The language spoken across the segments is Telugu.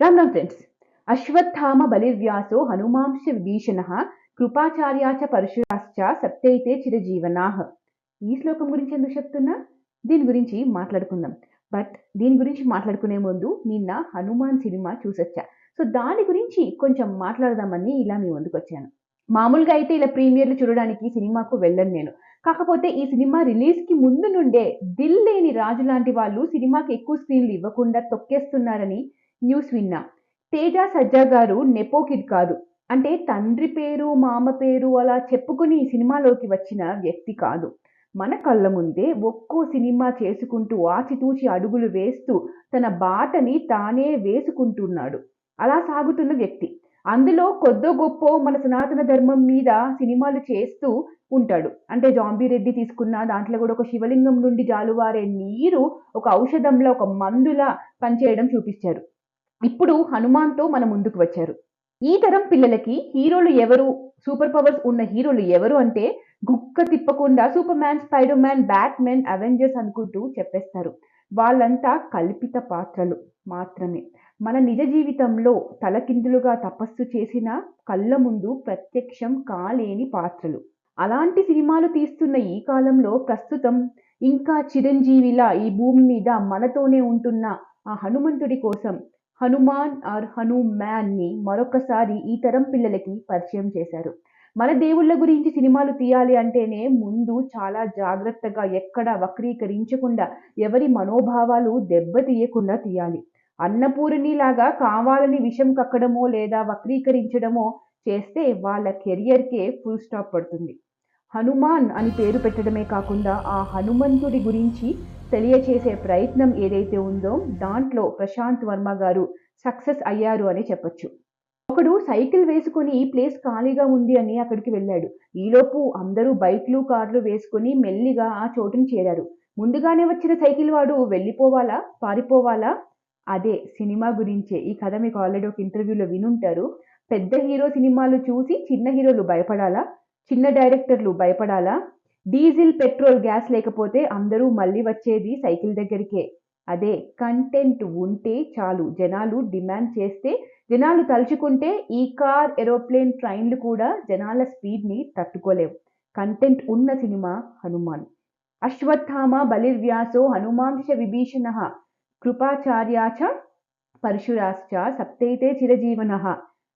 రామ్ రామ్ ఫ్రెండ్స్ అశ్వత్థామ బలివ్యాసో హనుమాంశ విభీషణ కృపాచార్యా చ పరశురాశ్చ సప్తైతే చిరజీవనాహ ఈ శ్లోకం గురించి ఎందుకు చెప్తున్నా? దీని గురించి మాట్లాడుకుందాం. బట్ దీని గురించి మాట్లాడుకునే ముందు నిన్న హనుమాన్ సినిమా చూసొచ్చా? సో దాని గురించి కొంచెం మాట్లాడదామని ఇలా మీ ముందుకు వచ్చాను. మామూలుగా అయితే ఇలా ప్రీమియర్లు చూడడానికి సినిమాకు వెళ్ళను నేను. కాకపోతే ఈ సినిమా రిలీజ్కి ముందు నుండే దిల్ లేని రాజు లాంటి వాళ్ళు సినిమాకి ఎక్కువ స్క్రీన్లు ఇవ్వకుండా తొక్కేస్తున్నారని న్యూస్ విన్నా. తేజ సజ్జా గారు నెపో కిడ్ కాదు. అంటే తండ్రి పేరు మామ పేరు అలా చెప్పుకుని ఈ సినిమాలోకి వచ్చిన వ్యక్తి కాదు. మన కళ్ళ ముందే ఒక్కో సినిమా చేసుకుంటూ ఆచితూచి అడుగులు వేస్తూ తన బాటని తానే వేసుకుంటున్నాడు. అలా సాగుతున్న వ్యక్తి. అందులో కొద్దో గొప్ప మన సనాతన ధర్మం మీద సినిమాలు చేస్తూ ఉంటాడు. అంటే జాంబీ రెడ్డి తీసుకున్న దాంట్లో కూడా ఒక శివలింగం నుండి జాలువారే నీరు ఒక ఔషధంలో ఒక మందులా పనిచేయడం చూపించారు ఇప్పుడు హనుమాన్తో మన ముందుకు వచ్చారు. ఈ తరం పిల్లలకి హీరోలు ఎవరు? సూపర్ పవర్స్ ఉన్న హీరోలు ఎవరు అంటే గుక్క తిప్పకుండా Superman Spider-Man Batman Avengers అనుకుంటూ చెప్పేస్తారు. వాళ్ళంతా కల్పిత పాత్రలు మాత్రమే. మన నిజ జీవితంలో తలకిందులుగా తపస్సు చేసిన కళ్ళ ముందు ప్రత్యక్షం కాలేని పాత్రలు. అలాంటి సినిమాలు తీస్తున్న ఈ కాలంలో ప్రస్తుతం ఇంకా చిరంజీవిలా ఈ భూమి మీద మనతోనే ఉంటున్న ఆ హనుమంతుడి కోసం హనుమాన్ ఆర్ హనుమాన్ని మరొకసారి ఈ తరం పిల్లలకి పరిచయం చేశారు. మన దేవుళ్ళ గురించి సినిమాలు తీయాలి అంటేనే ముందు చాలా జాగ్రత్తగా ఎక్కడ వక్రీకరించకుండా ఎవరి మనోభావాలు దెబ్బతీయకుండా తీయాలి. అన్నపూర్ణిలాగా కావాలని విషం కక్కడమో లేదా వక్రీకరించడమో చేస్తే వాళ్ళ కెరియర్కే ఫుల్ స్టాప్ పడుతుంది. హనుమాన్ అని పేరు పెట్టడమే కాకుండా ఆ హనుమంతుడి గురించి తెలియచేసే ప్రయత్నం ఏదైతే ఉందో దాంట్లో ప్రశాంత్ వర్మ గారు సక్సెస్ అయ్యారు అని చెప్పొచ్చు. ఒకడు సైకిల్ వేసుకొని ఈ ప్లేస్ ఖాళీగా ఉంది అని అక్కడికి వెళ్ళాడు. ఈలోపు అందరూ బైక్లు కార్లు వేసుకొని మెల్లిగా ఆ చోటుని చేరారు. ముందుగానే వచ్చిన సైకిల్ వాడు వెళ్ళిపోవాలా? పారిపోవాలా? అదే సినిమా గురించే. ఈ కథ మీకు ఆల్రెడీ ఒక ఇంటర్వ్యూలో వినుంటారు. పెద్ద హీరో సినిమాలు చూసి చిన్న హీరోలు భయపడాలా? చిన్న డైరెక్టర్లు భయపడాలా? డీజిల్ పెట్రోల్ గ్యాస్ లేకపోతే అందరూ మళ్ళీ వచ్చేది సైకిల్ దగ్గరికే. అదే కంటెంట్ ఉంటే చాలు. జనాలు డిమాండ్ చేస్తే జనాలు తలుచుకుంటే ఈ కార్ ఏరోప్లేన్ ట్రైన్లు కూడా జనాల స్పీడ్ని తట్టుకోలేవు. కంటెంట్ ఉన్న సినిమా హనుమాన్. అశ్వత్థామ బలిర్వ్యాసో హనుమాంశ విభీషణ కృపాచార్యాచ పరశురాశ్చ సప్తైతే చిరజీవన.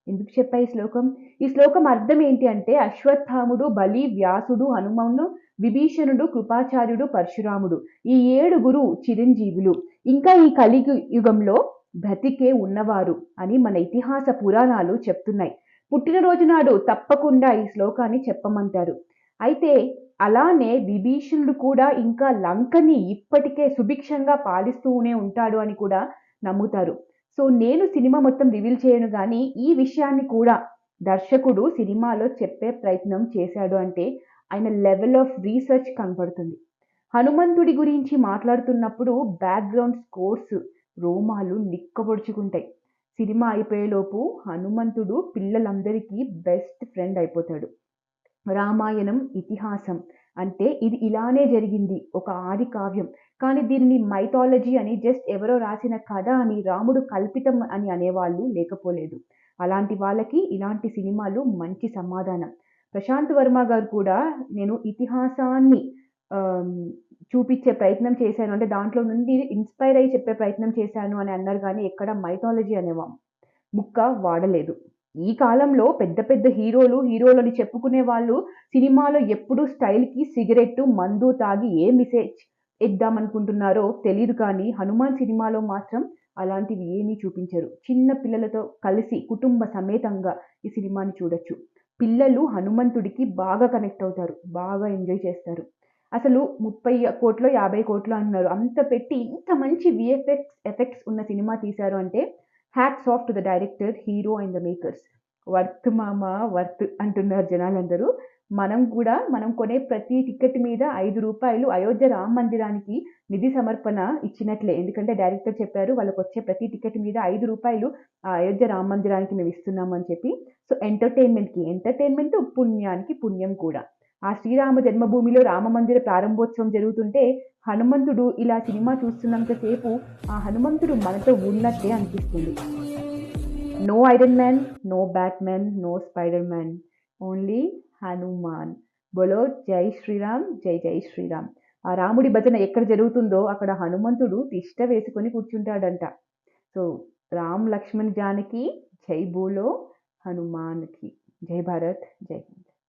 ఎందుకు చెప్పా ఈ శ్లోకం? ఈ శ్లోకం అర్థం ఏంటి అంటే అశ్వత్థాముడు బలి వ్యాసుడు హనుమను విభీషణుడు కృపాచార్యుడు పరశురాముడు. ఈ ఏడుగురు చిరంజీవులు. ఇంకా ఈ కలిగి యుగంలో బ్రతికే ఉన్నవారు అని మన ఇతిహాస పురాణాలు చెప్తున్నాయి. పుట్టినరోజు నాడు తప్పకుండా ఈ శ్లోకాన్ని చెప్పమంటారు. అయితే అలానే విభీషణుడు కూడా ఇంకా లంకని ఇప్పటికే సుభిక్షంగా పాలిస్తూనే ఉంటాడు అని కూడా నమ్ముతారు. సో నేను సినిమా మొత్తం రివీల్ చేయను కానీ ఈ విషయాన్ని కూడా దర్శకుడు సినిమాలో చెప్పే ప్రయత్నం చేశాడు అంటే ఆయన లెవెల్ ఆఫ్ రీసెర్చ్ కనపడుతుంది హనుమంతుడి గురించి మాట్లాడుతున్నప్పుడు బ్యాక్గ్రౌండ్ స్కోర్స్ రోమాలు నిక్కబొడుచుకుంటాయి. సినిమా అయిపోయేలోపు హనుమంతుడు పిల్లలందరికీ బెస్ట్ ఫ్రెండ్ అయిపోతాడు. రామాయణం ఇతిహాసం. అంటే ఇది ఇలానే జరిగింది. ఒక ఆది కావ్యం. కానీ దీనిని మైథాలజీ అని జస్ట్ ఎవరో రాసిన కథ అని రాముడు కల్పితం అని అనేవాళ్ళు లేకపోలేదు. అలాంటి వాళ్ళకి ఇలాంటి సినిమాలు మంచి సమాధానం. ప్రశాంత్ వర్మ గారు కూడా నేను ఇతిహాసాన్ని చూపించే ప్రయత్నం చేశాను. అంటే దాంట్లో నుండి ఇన్స్పైర్ అయ్యి చెప్పే ప్రయత్నం చేశాను అని అన్నారు కానీ ఎక్కడ మైథాలజీ అనేవా. ముక్క వాడలేదు. ఈ కాలంలో పెద్ద పెద్ద హీరోలు హీరోలని చెప్పుకునే వాళ్ళు సినిమాలో ఎప్పుడు స్టైల్కి సిగరెట్ మందు తాగి ఏ మెసేజ్ ఇద్దామనుకుంటున్నారో తెలియదు కానీ హనుమాన్ సినిమాలో మాత్రం అలాంటివి ఏమీ చూపించరు. చిన్న పిల్లలతో కలిసి కుటుంబ సమేతంగా ఈ సినిమాని చూడొచ్చు. పిల్లలు హనుమంతుడికి బాగా కనెక్ట్ అవుతారు బాగా ఎంజాయ్ చేస్తారు. అసలు ముప్పై కోట్లు యాభై కోట్లు అన్నారు. అంత పెట్టి ఇంత మంచి విఎఫ్ఎక్స్ ఎఫెక్ట్స్ ఉన్న సినిమా తీశారు అంటే hats off to the director hero and the makers worth మామ వర్త్ అంటున్నారు జనాలందరూ. మనం కూడా మనం కొనే ప్రతి టికెట్ మీద ఐదు రూపాయలు అయోధ్య రామ మందిరానికి నిధి సమర్పణ ఇచ్చినట్లే. ఎందుకంటే డైరెక్టర్ చెప్పారు వాళ్ళకి వచ్చే ప్రతి టికెట్ మీద ఐదు రూపాయలు అయోధ్య రామ మందిరానికి మేము ఇస్తున్నాము అని చెప్పి. సో ఎంటర్టైన్మెంట్కి ఎంటర్టైన్మెంట్ పుణ్యానికి పుణ్యం కూడా. ఆ శ్రీరామ జన్మభూమిలో రామ మందిర ప్రారంభోత్సవం జరుగుతుంటే హనుమంతుడు ఇలా సినిమా చూస్తున్నంతసేపు ఆ హనుమంతుడు మనతో ఉన్నట్టే అనిపిస్తుంది. No Iron Man no Batman no Spider-Man only Hanuman బోలో జై శ్రీరామ్ జై జై శ్రీరామ్. ఆ రాముడి భజన ఎక్కడ జరుగుతుందో అక్కడ హనుమంతుడు తిష్ట వేసుకొని కూర్చుంటాడంట. సో రామ్ లక్ష్మణ్ జానకి జై బోలో హనుమాన్కి. జై భారత్ జై హింద్.